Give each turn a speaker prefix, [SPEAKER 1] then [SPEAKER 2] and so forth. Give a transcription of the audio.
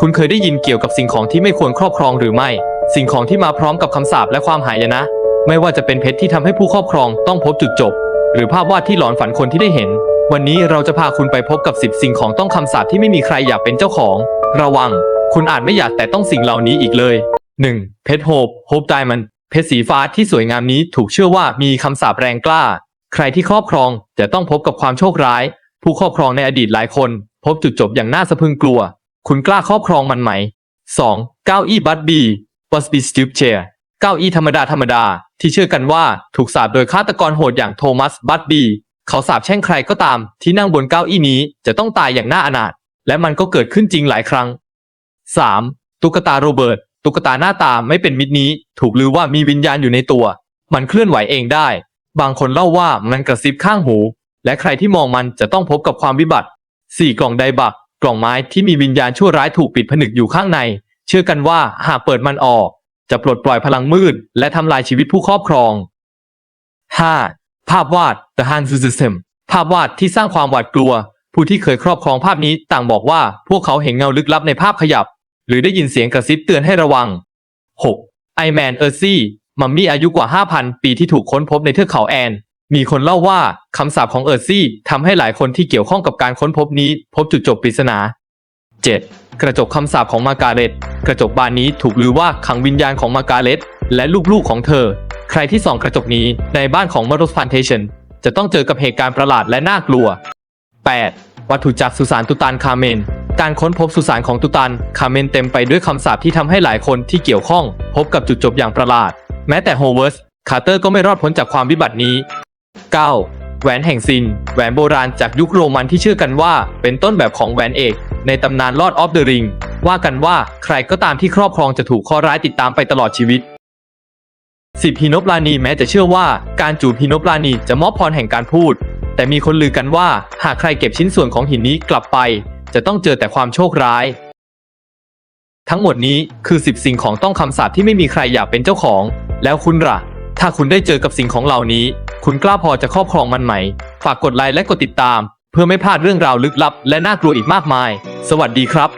[SPEAKER 1] คุณเคยได้ยินเกี่ยวกับสิ่งของที่ไม่ควรครอบครองหรือไม่ สิ่งของที่มาพร้อมกับคำสาปและความหายนะ ไม่ว่าจะเป็นเพชรที่ทำให้ผู้ครอบครองต้องพบจุดจบ หรือภาพวาดที่หลอนฝันคนที่ได้เห็น วันนี้เราจะพาคุณไปพบกับ 10 สิ่งของต้องคำสาปที่ไม่มีใครอยากเป็นเจ้าของ ระวัง คุณอาจไม่อยากแต่ต้องสิ่งเหล่านี้อีกเลย 1. เพชรโฮปโฮปไดมันเพชรสีฟ้าที่สวยงามนี้ถูกเชื่อว่ามีคำสาปแรงกล้า ใครที่ครอบครองจะต้องพบกับความโชคร้าย ผู้ครอบครองในอดีตหลายคน พบจุดจบอย่างน่าสะพึงกลัว คุณกล้าครอบครองมันไหม 2. เก้าอี้บัตบีบัสบีสติปเชร์เก้าอี้ธรรมดาธรรมดา ที่เชื่อกันว่าถูกสาปโดยฆาตกรโหดอย่างโทมัสบัตบีเขาสาปแช่งใครก็ตาม ที่นั่งบนเก้าอี้นี้จะต้องตายอย่างน่าอนาถและมันก็เกิดขึ้นจริงหลายครั้ง 3. ตุ๊กตาโรเบิร์ตตุ๊กตาหน้าตาไม่เป็นมิตรนี้ ถูกลือว่ามีวิญญาณอยู่ในตัว มันเคลื่อนไหวเองได้ บางคนเล่าว่ามันกระซิบข้างหู และใครที่มองมันจะต้องพบกับความวิบัติ 4. กล่องไดบัก กล่องไม้ที่มีวิญญาณชั่วร้ายถูกปิดผนึกอยู่ข้างใน เชื่อกันว่าหากเปิดมันออก จะปลดปล่อยพลังมืด และทำลายชีวิตผู้ครอบครอง 5. ภาพวาด The Hand System ภาพวาดที่สร้างความหวาดกลัว ผู้ที่เคยครอบครองภาพนี้ต่างบอกว่าพวกเขาเห็นเงาลึกลับในภาพขยับ หรือได้ยินเสียงกระซิบเตือนให้ระวัง 6. ไอแมนเออร์ซี่มัมมี่อายุกว่า 5,000 ปีที่ถูกค้นพบในเทือกเขาแอน มีคนเล่าว่าคำสาปของเออร์ซี่ทำให้หลายคนที่เกี่ยวข้องกับการค้นพบนี้ พบจุดจบปริศนา 7. กระจกคำสาปของมาการเร็ตกระจกบานนี้ถูกลือว่าขังวิญญาณของมาการเร็ตและลูกๆของเธอ ใครที่ส่องกระจกนี้ในบ้านของมารสพันเทชันจะต้องเจอกับเหตุการณ์ประหลาดและน่ากลัว 8. วัตถุจากสุสานตุตันคาเมน การค้นพบสุสานของตุตันคาเมนเต็มไปด้วยคำสาปที่ทำให้หลายคนที่เกี่ยวข้อง พบกับจุดจบอย่างประหลาด แม้แต่โฮเวิร์สคาร์เตอร์ก็ไม่รอดพ้นจากความวิบัตินี้ 9. แหวนแห่งซิน แหวนโบราณจากยุคโรมันที่เชื่อกันว่า เป็นต้นแบบของแหวนเอก ในตำนานลอดออฟเดอะริงว่ากันว่าใครก็ตามที่ครอบครองจะถูกข้อร้ายติดตามไปตลอดชีวิตสิบฮิโนปลานีแม้จะเชื่อว่าการจูบฮิโนปลานีจะมอบพรแห่งการพูด แต่มีคนลือกันว่าหากใครเก็บชิ้นส่วนของหินนี้กลับไป จะต้องเจอแต่ความโชคร้าย ทั้งหมดนี้คือ10สิ่งของต้องคำสาปที่ไม่มีใครอยากเป็นเจ้าของ แล้วคุณล่ะ ถ้าคุณได้เจอกับสิ่งของเหล่านี้ คุณกล้าพอจะครอบครองมันไหม ฝากกดไลค์และกดติดตาม เพื่อไม่พลาดเรื่องราวลึกลับ และน่ากลัวอีกมากมาย สวัสดีครับ